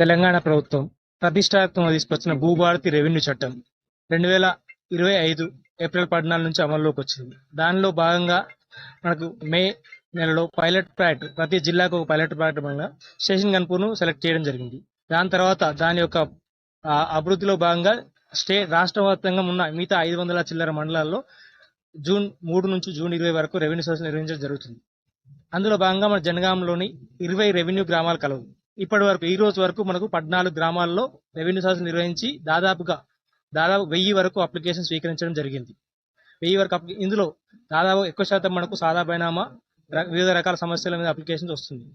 తెలంగాణ ప్రభుత్వం ప్రతిష్టాత్మకంగా తీసుకొచ్చిన భూభారతి రెవెన్యూ చట్టం రెండు వేల ఇరవై ఐదు ఏప్రిల్ పద్నాలుగు నుంచి అమల్లోకి వచ్చింది. దానిలో భాగంగా మనకు మే నెలలో పైలట్ ప్రాజెక్ట్ ప్రతి జిల్లాకు ఒక పైలట్ ప్రాజెక్ట్ భాగంగా స్టేషన్ గన్పూర్ను సెలెక్ట్ చేయడం జరిగింది. దాని తర్వాత దాని యొక్క అభివృద్ధిలో భాగంగా స్టే రాష్ట్ర వ్యాప్తంగా ఉన్న మిగతా ఐదు వందల చిల్లర మండలాల్లో జూన్ మూడు నుంచి జూన్ ఇరవై వరకు రెవెన్యూ సదస్సు నిర్వహించడం జరుగుతుంది. అందులో భాగంగా మన జనగాంలోని ఇరవై రెవెన్యూ గ్రామాలు కలవు. ఇప్పటి వరకు ఈ రోజు వరకు మనకు పద్నాలుగు గ్రామాల్లో రెవెన్యూ సర్వీస్ నిర్వహించి దాదాపుగా దాదాపు వెయ్యి వరకు అప్లికేషన్ స్వీకరించడం జరిగింది. వెయ్యి వరకు ఇందులో దాదాపు ఎక్కువ శాతం మనకు సాదా బైనామా వివిధ రకాల సమస్యల మీద అప్లికేషన్స్ వస్తుంది.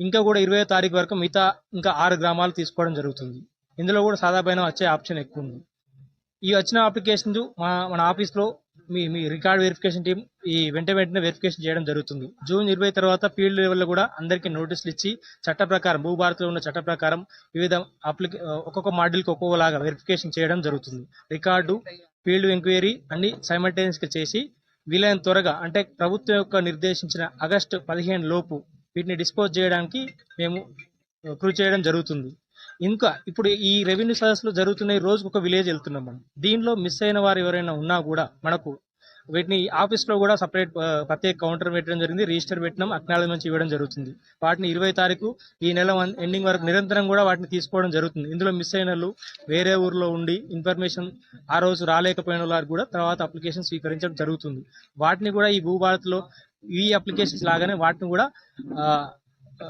ఇంకా కూడా ఇరవై తారీఖు వరకు మిగతా ఇంకా ఆరు గ్రామాలు తీసుకోవడం జరుగుతుంది. ఇందులో కూడా సాదా బైనామా వచ్చే ఆప్షన్ ఎక్కువ ఉంది. ఈ వచ్చిన అప్లికేషన్స్ మా మన ఆఫీస్లో మీ మీ రికార్డ్ వెరిఫికేషన్ టీం ఈ వెంట వెంటనే వెరిఫికేషన్ చేయడం జరుగుతుంది. జూన్ ఇరవై తర్వాత ఫీల్డ్ లెవెల్లో కూడా అందరికీ నోటీసులు ఇచ్చి చట్ట ప్రకారం భూభారత్లో ఉన్న చట్ట ప్రకారం వివిధ అప్లికే ఒక్కొక్క మాడ్యూల్కి ఒక్కొక్కలాగా వెరిఫికేషన్ చేయడం జరుగుతుంది. రికార్డు ఫీల్డ్ ఎంక్వైరీ అన్ని సైమల్టేనియస్గా చేసి వీలైన త్వరగా అంటే ప్రభుత్వం యొక్క నిర్దేశించిన ఆగస్టు పదిహేను లోపు వీటిని డిస్పోజ్ చేయడానికి మేము కృషి చేయడం జరుగుతుంది. ఇంకా ఇప్పుడు ఈ రెవెన్యూ సదస్సులు జరుగుతున్నాయి రోజుకు ఒక విలేజ్ వెళ్తున్నాం మనం. దీనిలో మిస్ అయిన వారు ఎవరైనా ఉన్నా కూడా మనకు వీటిని ఆఫీస్లో కూడా సపరేట్ ప్రత్యేక కౌంటర్ పెట్టడం జరిగింది. రిజిస్టర్ పెట్టడం అక్నాలజ్మెంట్స్ ఇవ్వడం జరుగుతుంది. వాటిని ఇరవై తారీఖు ఈ నెల ఎండింగ్ వరకు నిరంతరం కూడా వాటిని తీసుకోవడం జరుగుతుంది. ఇందులో మిస్ అయిన వాళ్ళు వేరే ఊర్లో ఉండి ఇన్ఫర్మేషన్ ఆ రోజు రాలేకపోయిన వారు కూడా తర్వాత అప్లికేషన్ స్వీకరించడం జరుగుతుంది. వాటిని కూడా ఈ భూభారత్లో ఈ అప్లికేషన్స్ లాగానే వాటిని కూడా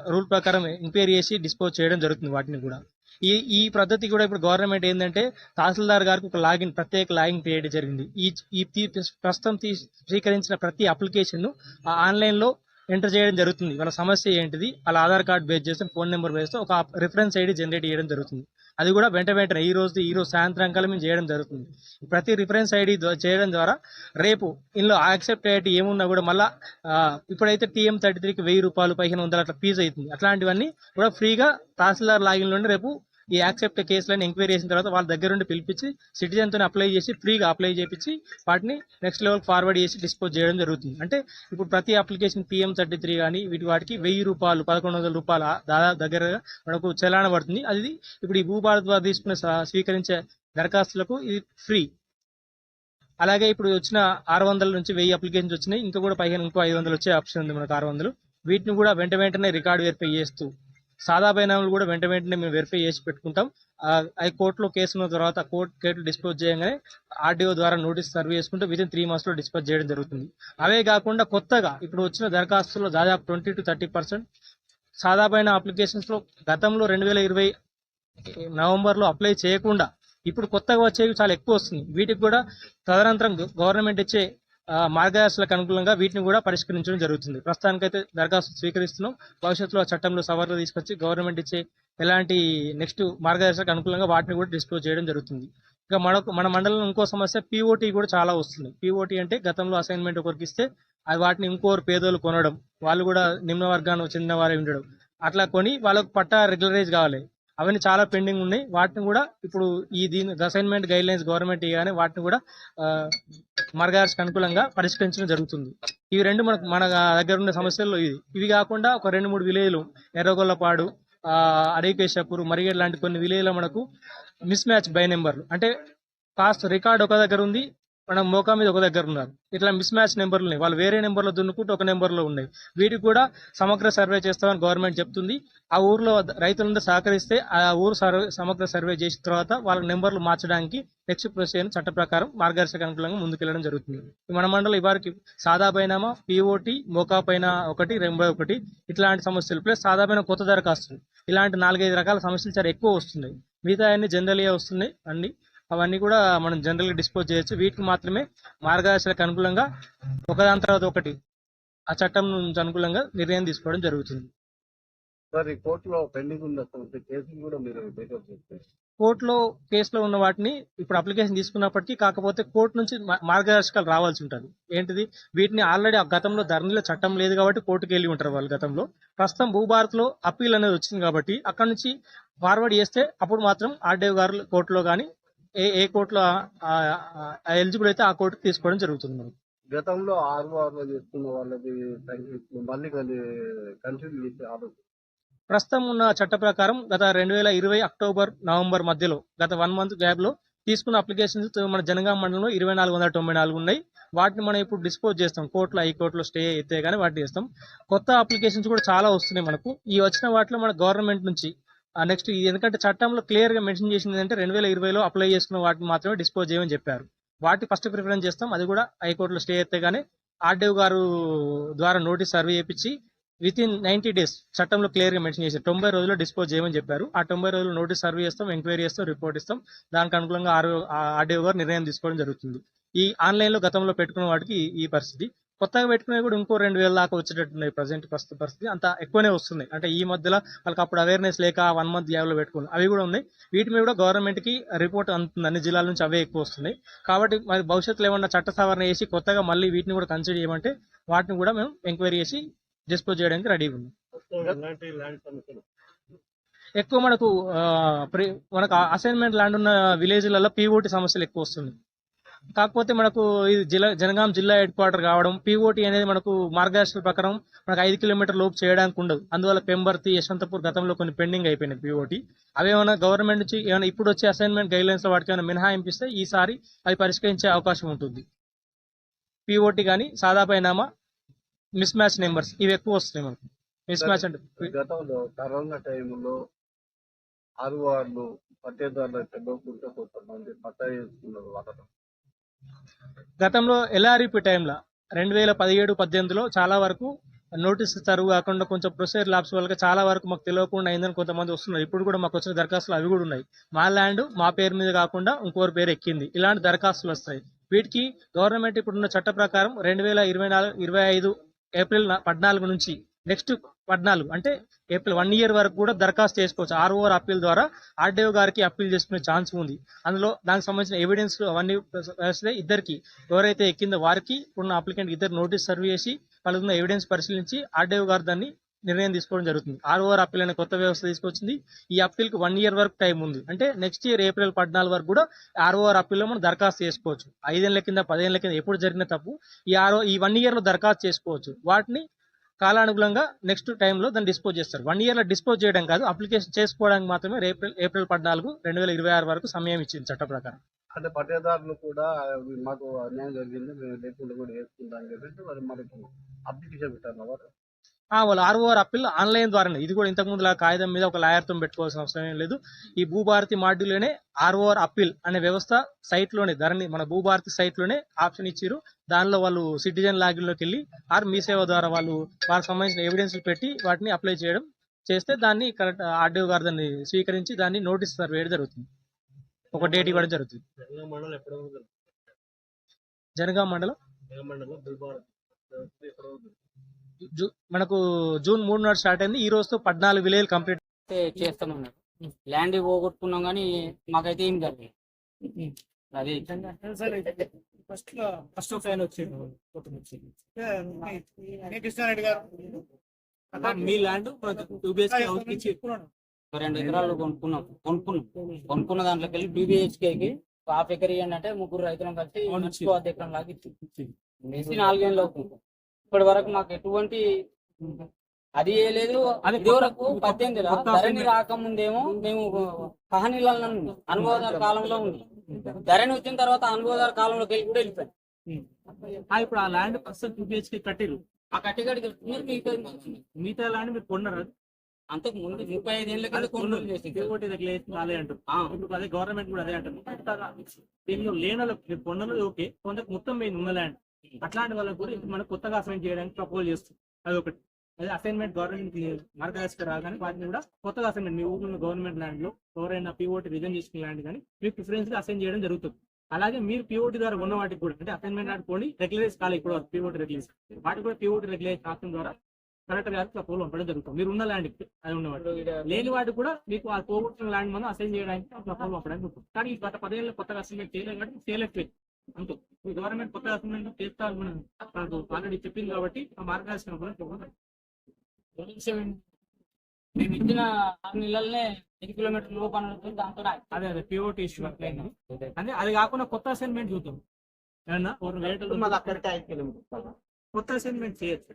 రూల్ ప్రకారం ఎంక్వైరీ చేసి డిస్పోజ్ చేయడం జరుగుతుంది వాటిని కూడా. ఈ ఈ పద్ధతి కూడా ఇప్పుడు గవర్నమెంట్ ఏంటంటే తహసీల్దార్ గారికి ఒక లాగిన్ ప్రత్యేక లాగిన్ క్రియేట్ జరిగింది. ఈ ఈ తీ- ప్రస్తుతం తీ స్వీకరించిన ప్రతి అప్లికేషన్ను ఆన్లైన్లో ఎంటర్ చేయడం జరుగుతుంది. మన సమస్య ఏంటిది? వాళ్ళ ఆధార్ కార్డ్ బేస్ చేస్తే ఫోన్ నెంబర్ వేస్తే ఒక రిఫరెన్స్ ఐడి జనరేట్ చేయడం జరుగుతుంది. అది కూడా వెంట వెంటనే ఈ రోజు ఈ రోజు సాయంత్రం కాలం మేము చేయడం జరుగుతుంది. ప్రతి రిఫరెన్స్ ఐడి చేయడం ద్వారా రేపు ఇందులో యాక్సెప్ట్ అయ్యేటి ఏమున్నా కూడా మళ్ళా ఇప్పుడైతే టీఎం థర్టీ త్రీకి వెయ్యి రూపాయలు పదిహేను వందలు అట్లా ఫీజు అవుతుంది. అట్లాంటివన్నీ కూడా ఫ్రీగా తహసీల్దార్ లాగిన్ నుండి రేపు ఈ యాక్సెప్ట్ కేసులను ఎంక్వైరీ చేసిన తర్వాత వాళ్ళ దగ్గర నుండి పిలిపించి సిటిజన్తో అప్లై చేసి ఫ్రీగా అప్లై చేపించి వాటిని నెక్స్ట్ లెవెల్ ఫార్వర్డ్ చేసి డిస్పోజ్ చేయడం జరుగుతుంది. అంటే ఇప్పుడు ప్రతి అప్లికేషన్ పిఎం థర్టీ త్రీ కానీ వీటి వాటికి వెయ్యి రూపాయలు పదకొండు వందల రూపాయల దాదాపు దగ్గరగా మనకు చలాన పడుతుంది. అది ఇప్పుడు ఈ భూభారత్ ద్వారా తీసుకున్న స్వీకరించే దరఖాస్తులకు ఇది ఫ్రీ. అలాగే ఇప్పుడు వచ్చిన ఆరు వందల నుంచి వెయ్యి అప్లికేషన్స్ వచ్చినాయి. ఇంకా కూడా పైగా ఇంకో ఐదు వందలు వచ్చే ఆప్షన్ ఉంది మనకు ఆరు వందలు. వీటిని కూడా వెంట వెంటనే రికార్డు వెరిఫై చేస్తూ సాదా బైనాములు కూడా వెంట వెంటనే మేము వెరిఫై చేసి పెట్టుకుంటాం. ఆ, అవి కోర్టులో కేసు ఉన్న తర్వాత కోర్టు కేసులు డిస్పోజ్ చేయగానే ఆర్డీఓ ద్వారా నోటీస్ సర్వ్ చేసుకుంటే వితిన్ త్రీ మంత్స్లో డిస్పోజ్ చేయడం జరుగుతుంది. అవే కాకుండా కొత్తగా ఇప్పుడు వచ్చిన దరఖాస్తుల్లో దాదాపు ట్వంటీ టు థర్టీ పర్సెంట్ సాదాబైన అప్లికేషన్స్లో గతంలో రెండు వేల ఇరవై నవంబర్లో అప్లై చేయకుండా ఇప్పుడు కొత్తగా వచ్చేవి చాలా ఎక్కువ వస్తుంది వీటికి కూడా తదనంతరం గవర్నమెంట్ ఇచ్చే మార్గదర్శకులకు అనుకూలంగా వీటిని కూడా పరిష్కరించడం జరుగుతుంది. ప్రస్తుతానికైతే దరఖాస్తు స్వీకరిస్తున్నాం. భవిష్యత్తులో చట్టంలో సవరణ తీసుకొచ్చి గవర్నమెంట్ ఇచ్చే ఎలాంటి నెక్స్ట్ మార్గదర్శకులకు అనుకూలంగా వాటిని కూడా డిస్క్లోజ్ చేయడం జరుగుతుంది. ఇంకా మనకు మన మండలంలో ఇంకో సమస్య పీఓటీ కూడా చాలా వస్తుంది. పీఓటీ అంటే గతంలో అసైన్మెంట్ ఒకరికి ఇస్తే అది వాటిని ఇంకోరు పేదోళ్ళు కొనడం. వాళ్ళు కూడా నిమ్న వర్గానికి చెందిన వారే ఉండడం. అట్లా కొని వాళ్ళకు పట్టా రెగ్యులరైజ్ కావాలి. అవన్నీ చాలా పెండింగ్ ఉన్నాయి. వాటిని కూడా ఇప్పుడు ఈ దీని అసైన్మెంట్ గైడ్ లైన్స్ గవర్నమెంట్ ఇవ్వగానే వాటిని కూడా ఆ, అనుకూలంగా పరిష్కరించడం జరుగుతుంది. ఇవి రెండు మనకు మన దగ్గర ఉన్న సమస్యల్లో ఇది. ఇవి కాకుండా ఒక రెండు మూడు విలేజ్లు ఎర్రగొల్లపాడు అడవికేశాపూర్ మరిగేడ్ లాంటి కొన్ని విలేజ్లో మనకు మిస్ మ్యాచ్ బై నెంబర్లు అంటే కాస్ట్ రికార్డ్ ఒక దగ్గర ఉంది మనం మోకా మీద ఒక దగ్గర ఉన్నారు. ఇట్లా మిస్ మ్యాచ్ నెంబర్లు ఉన్నాయి. వాళ్ళు వేరే నెంబర్లో దున్నుకుంటూ ఒక నెంబర్లో ఉన్నాయి. వీటికి కూడా సమగ్ర సర్వే చేస్తామని గవర్నమెంట్ చెప్తుంది. ఆ ఊర్లో రైతులందరూ సహకరిస్తే ఆ ఊరు సర్వే సమగ్ర సర్వే చేసిన తర్వాత వాళ్ళ నెంబర్లు మార్చడానికి నెక్స్ట్ ప్రొసీజర్ చట్ట ప్రకారం మార్గదర్శక అనుకూలంగా ముందుకెళ్ళడం జరుగుతుంది. మన మండలం ఇవారికి సాదా పైనామా పిఓటి మోకా పైన ఒకటి రెంబై ఒకటి ఇట్లాంటి సమస్యలు. ప్లస్ సాదా పైన కొత్త దరఖాస్తులు ఇలాంటి నాలుగైదు రకాల సమస్యలు చాలా ఎక్కువ వస్తున్నాయి. మిగతా అన్ని జనరల్గా వస్తున్నాయి. అన్ని అవన్నీ కూడా మనం జనరల్గా డిస్పోజ్ చేయొచ్చు. వీటికి మాత్రమే మార్గదర్శలకు అనుకూలంగా ఒకదాని తర్వాత ఒకటి ఆ చట్టం నుంచి అనుకూలంగా నిర్ణయం తీసుకోవడం జరుగుతుంది. సార్ ఈ కోర్టులో పెండింగ్ కేసులు కూడా మీరు కోర్టులో కేసులో ఉన్న వాటిని ఇప్పుడు అప్లికేషన్ తీసుకున్నప్పటికీ కాకపోతే కోర్టు నుంచి మార్గదర్శకాలు రావాల్సి ఉంటుంది. ఏంటిది? వీటిని ఆల్రెడీ గతంలో ధరణిలో చట్టం లేదు కాబట్టి కోర్టుకు వెళ్ళి ఉంటారు వాళ్ళు గతంలో. ప్రస్తుతం భూభారత్లో అప్పీల్ అనేది వచ్చింది కాబట్టి అక్కడ నుంచి ఫార్వర్డ్ చేస్తే అప్పుడు మాత్రం ఆర్డీఓ గారు కోర్టులో కానీ ఏ ఏ కోర్టులో ఎలిజిబుల్ అయితే ఆ కోర్టుకు తీసుకోవడం జరుగుతుంది మనకు గతంలో వాళ్ళది ఇప్పుడు మళ్ళీ కన్సిడర్ చేసి ఆలోచన. ప్రస్తుతం ఉన్న చట్ట ప్రకారం గత రెండు వేల ఇరవై అక్టోబర్ నవంబర్ మధ్యలో గత వన్ మంత్ గ్యాప్లో తీసుకున్న అప్లికేషన్స్ మన జనగాం మండలంలో ఇరవై నాలుగు వందల తొంభై నాలుగు ఉన్నాయి. వాటిని మనం ఇప్పుడు డిస్పోజ్ చేస్తాం. కోర్టులో హైకోర్టులో స్టే అయితే కానీ వాటిని చేస్తాం. కొత్త అప్లికేషన్స్ కూడా చాలా వస్తున్నాయి మనకు. ఈ వచ్చిన వాటిలో మన గవర్నమెంట్ నుంచి నెక్స్ట్ ఎందుకంటే చట్టంలో క్లియర్గా మెన్షన్ చేసింది ఏంటంటే రెండు వేల ఇరవైలో అప్లై చేసుకున్న వాటిని మాత్రమే డిస్పోజ్ చేయమని చెప్పారు. వాటి ఫస్ట్ ప్రిఫరెన్స్ చేస్తాం. అది కూడా హైకోర్టులో స్టే అయితే కానీ ఆర్డీఓ గారు ద్వారా నోటీస్ సర్వే చేయించి విత్ ఇన్ నైన్టీ డేస్ చట్టంలో క్లియర్గా మెన్షన్ చేశారు. తొంభై రోజుల్లో డిస్పోజ్ చేయమని చెప్పారు. ఆ తొంభై రోజులు నోటీస్ సర్వే చేస్తాం ఎంక్వైరీ చేస్తాం రిపోర్ట్ ఇస్తాం. దానికి అనుగుణంగా ఆర్డీఓ గారు నిర్ణయం తీసుకోవడం జరుగుతుంది. ఈ ఆన్లైన్లో గతంలో పెట్టుకున్న వాటికి ఈ పరిస్థితి. కొత్తగా పెట్టుకునే కూడా ఇంకో రెండు వేల దాకా వచ్చేటట్టున్నాయి ప్రజెంట్ ప్రస్తుత పరిస్థితి. అంత ఎక్కువనే వస్తుంది. అంటే ఈ మధ్యలో వాళ్ళకి అప్పుడు అవేర్నెస్ లేక వన్ మంత్ గ్యాప్లో పెట్టుకుని పెట్టుకున్నాం అవి కూడా ఉన్నాయి. వీటి మీద కూడా గవర్నమెంట్కి రిపోర్ట్ అందుతుంది. అన్ని జిల్లాల నుంచి అవే ఎక్కువ వస్తున్నాయి. కాబట్టి మరి భవిష్యత్తులో ఏమన్నా చట్ట సవరణ చేసి కొత్తగా మళ్ళీ వీటిని కూడా కన్సిడర్ చేయమంటే వాటిని కూడా మేము ఎంక్వైరీ చేసి డిస్పోజ్ చేయడానికి రెడీగా ఉన్నాం. ఎక్కువ మనకు ఆ, మనకు అసైన్మెంట్ ల్యాండ్ ఉన్న విలేజ్లలో పీఓటీ సమస్యలు ఎక్కువ వస్తున్నాయి. కాకపోతే మనకు ఇది జిల్లా జనగాం జిల్లా హెడ్ క్వార్టర్ కావడం పీఓటీ అనేది మనకు మార్గదర్శకాల ప్రకారం మనకు ఐదు కిలోమీటర్ లోపు చేయడానికి ఉండదు. అందువల్ల పెంబర్తి యశ్వంతపూర్ గతంలో కొన్ని పెండింగ్ అయిపోయినాయి పీఓటీ అవేమైనా గవర్నమెంట్ నుంచి ఏమైనా ఇప్పుడు వచ్చే అసైన్మెంట్ గైడ్ లైన్స్ వాటికి ఏమైనా మినహాయింపిస్తే ఈసారి అవి పరిష్కరించే అవకాశం ఉంటుంది. పీఓటీ కానీ సాదా పైనామా మిస్ మ్యాచ్ నెంబర్స్ ఇవి ఎక్కువ వస్తున్నాయి మనకు. మిస్ మ్యాచ్ అంటే గతంలో కరోనా టైంలో ఆరువార్లు పట్టేదారులు తెలియకుండా కొంతమంది పట్టా చేసుకున్నారు వాళ్ళను గతంలో ఎల్ఆర్ఈపీ టైంలో రెండు వేల పదిహేడు పద్దెనిమిదిలో చాలా వరకు నోటీస్ తరువు కాకుండా కొంచెం ప్రొసీజర్ ల్యాబ్స్ వల్ల చాలా వరకు మాకు తెలియకుండా అయిందని కొంతమంది వస్తున్నారు. ఇప్పుడు కూడా మాకు వచ్చిన దరఖాస్తులు అవి కూడా ఉన్నాయి. మా ల్యాండ్ మా పేరు మీద కాకుండా ఇంకోరు పేరు ఎక్కింది. ఇలాంటి దరఖాస్తులు వస్తాయి. వీటికి గవర్నమెంట్ ఇప్పుడున్న చట్ట ప్రకారం రెండు వేల ఇరవై నాలుగు ఇరవై ఐదు ఏప్రిల్ పద్నాలుగు నుంచి నెక్స్ట్ పద్నాలుగు అంటే ఏప్రిల్ వన్ ఇయర్ వరకు కూడా దరఖాస్తు చేసుకోవచ్చు. ఆర్ఓఆర్ అప్పీల్ ద్వారా ఆర్డీఓ గారికి అప్పీల్ చేసుకునే ఛాన్స్ ఉంది. అందులో దానికి సంబంధించిన ఎవిడెన్స్ అవన్నీ వస్తే ఇద్దరికి ఎవరైతే ఎక్కిందో వారికి ఉన్న అప్లికెంట్ ఇద్దరు నోటీస్ సర్వ్ చేసి వాళ్ళకున్న ఎవిడెన్స్ పరిశీలించి ఆర్డీఓ గారు దాన్ని నిర్ణయం తీసుకోవడం జరుగుతుంది. ఆర్ఓఆర్ అప్పీల్ అనే కొత్త వ్యవస్థ తీసుకొచ్చింది. ఈ అప్పీల్కి వన్ ఇయర్ వరకు టైం ఉంది. అంటే నెక్స్ట్ ఇయర్ ఏప్రిల్ పద్నాలుగు వరకు కూడా ఆర్ఓఆర్ అప్పీల్లో మనం దరఖాస్తు చేసుకోవచ్చు. ఐదేళ్ళ కింద పదేళ్ళ కింద ఎప్పుడు జరిగిన తప్పు ఈ ఆర్ఓ ఈ వన్ ఇయర్లో దరఖాస్తు చేసుకోవచ్చు. వాటిని కాలానుగుణంగా నెక్స్ట్ టైంలో దాన్ని డిస్పోజ్ చేస్తారు. వన్ ఇయర్లో డిస్పోజ్ చేయడం కాదు అప్లికేషన్ చేసుకోవడానికి మాత్రమే ఏప్రిల్ ఏప్రిల్ పద్నాలుగు రెండు వేల ఇరవై ఆరు వరకు సమయం ఇచ్చింది చట్ట ప్రకారం. అంటే పట్టేదారులు కూడా మాకు అన్యాయం జరిగింది మేము లేకుండా కూడా వేసుకుంటాం అని చెప్పేసి మరి మనకు అప్లికేషన్ పెట్టారు వాళ్ళు ఆర్ఓఆర్ అప్పీల్ ఆన్లైన్ ద్వారానే. ఇది కూడా ఇంతకు ముందు కాగితం మీద ఒక లాయర్తో పెట్టుకోవాల్సిన అవసరం ఏం లేదు. ఈ భూభారతి మాడ్యూల్లోనే ఆర్ఓఆర్ అప్పీల్ అనే వ్యవస్థ సైట్లోనే ధరణి మన భూభారతి సైట్లోనే ఆప్షన్ ఇచ్చారు దానిలో వాళ్ళు సిటిజన్ లాగిన్లోకి వెళ్ళి ఆర్ మీ సేవ ద్వారా వాళ్ళు వారికి సంబంధించిన ఎవిడెన్స్ పెట్టి వాటిని అప్లై చేయడం చేస్తే దాన్ని కరెక్ట్ ఆర్డీఓ గారు దాన్ని స్వీకరించి దాన్ని నోటీస్ వేయడం జరుగుతుంది. ఒక డేట్ ఇవ్వడం జరుగుతుంది. జనగాం మండలం మనకు జూన్ మూడు నాడు స్టార్ట్ అయింది. ఈ రోజుతో పద్నాలుగు విలేజ్ కంప్లీట్. అయితే చేస్తామన్నారు ల్యాండ్ పోగొట్టుకున్నాం కానీ మాకైతే ఏం జరగలేదు అది. ఫస్ట్ ఫస్ట్ ఒక ఆయన వచ్చిండు కృష్ణారెడ్డి గారు. మీ ల్యాండ్ టూ బిహెచ్కే హౌస్ ఇచ్చి రెండు ఎకరాలు కొనుక్కున్నాం. కొనుక్కున్నాం. కొనుక్కున్న దాంట్లోకి వెళ్ళి టూ బిహెచ్కేకి హాఫ్ ఎకర్ ఇవ్వండి అంటే ముగ్గురు రైతులం కలిసి ఎకరం లాగా ఇచ్చి ఇచ్చి నాలుగేళ్ళు అవుతుంది ఇప్పటి వరకు మాకు ఎటువంటి అది ఏ లేదు. అది ఇది వరకు పద్దెనిమిది ధరణి. రాకముందేమో మేము కహనీలలో అనుభవదారు కాలంలో ఉంది. ధరణి వచ్చిన తర్వాత అనుభవదారు కాలంలోకి వెళ్ళి కూడా వెళ్ళిపోయాం. ఇప్పుడు ఆ ల్యాండ్ ఫస్ట్ టూ బిహెచ్కే కట్టిరు ఆ కట్టిగడికి మిగతా ల్యాండ్ మీరు కొన్నారు? అంతకు ముందు ముప్పై ఐదు ఏళ్ళ కింద కొనుగోలు చేసింది ఒకటి రెగ్యులేషన్ రాలే అంటారు. ఇప్పుడు అదే గవర్నమెంట్ కూడా అదే అంటారు. దీనిలో లేనలో కొన్నది ఓకే. కొందరికి మొత్తం పోయింది ఉన్న ల్యాండ్. అట్లాంటి వాళ్ళకి కూడా మనం కొత్తగా అసైన్ చేయడానికి ప్రపోజ్ చేస్తుంది. అది ఒకటి. అదే అసైన్మెంట్ గవర్నమెంట్ మార్గదర్శక రాగానే వాటిని కూడా కొత్తగా అసైన్మెంట్ మీ ఊళ్ళో గవర్నమెంట్ ల్యాండ్లో ఎవరైనా పిఓటి రిజన్ చేసుకున్న ల్యాండ్ కానీ మీకు ప్రిఫరెన్స్గా అసైన్ చేయడం జరుగుతుంది. అలాగే మీరు పిఓటి ద్వారా ఉన్న వాటికి కూడా అంటే అసైన్మెంట్ ఆడుకోండి రెగ్యులైజ్ కాలే ఇప్పుడు పిఓటి రెగ్యులైజ్ వాటికి కూడా పిఓటి రెగ్యులైజ్ కావడం ద్వారా కరెక్ట్ గారికి ప్రపోజల్ పంపడం జరుగుతుంది. మీరు ఉన్న ల్యాండ్ అది ఉన్నవాటి లేని వాటి కూడా మీకు ఆ పోగొట్టిన ల్యాండ్ మనం అసైన్ చేయడానికి ప్రపోజల్ పంపడానికి ఉంటుంది. కానీ గత పదేళ్ళు కొత్తగా అసైన్మెంట్ చేయలేదు కాబట్టి చేయలేకపోయింది అంతే ఈ గవర్నమెంట్ కొత్తగా అసైన్మెంట్ చేస్తారు మనం నాకు ఆల్రెడీ చెప్పింది కాబట్టి ఆ మార్గదర్శకం కూడా చూడాలి. మేము ఇచ్చిన ఆరు నెలలనే ఎన్ని కిలోమీటర్ల లోపు అనేది దాంతో అదే అదే పిఓటి ఇష్యూ అట్లయింది అంటే అది కాకుండా కొత్త అసైన్మెంట్ చూద్దాం. ఏమన్నా? కొత్త అసైన్మెంట్ చేయొచ్చు.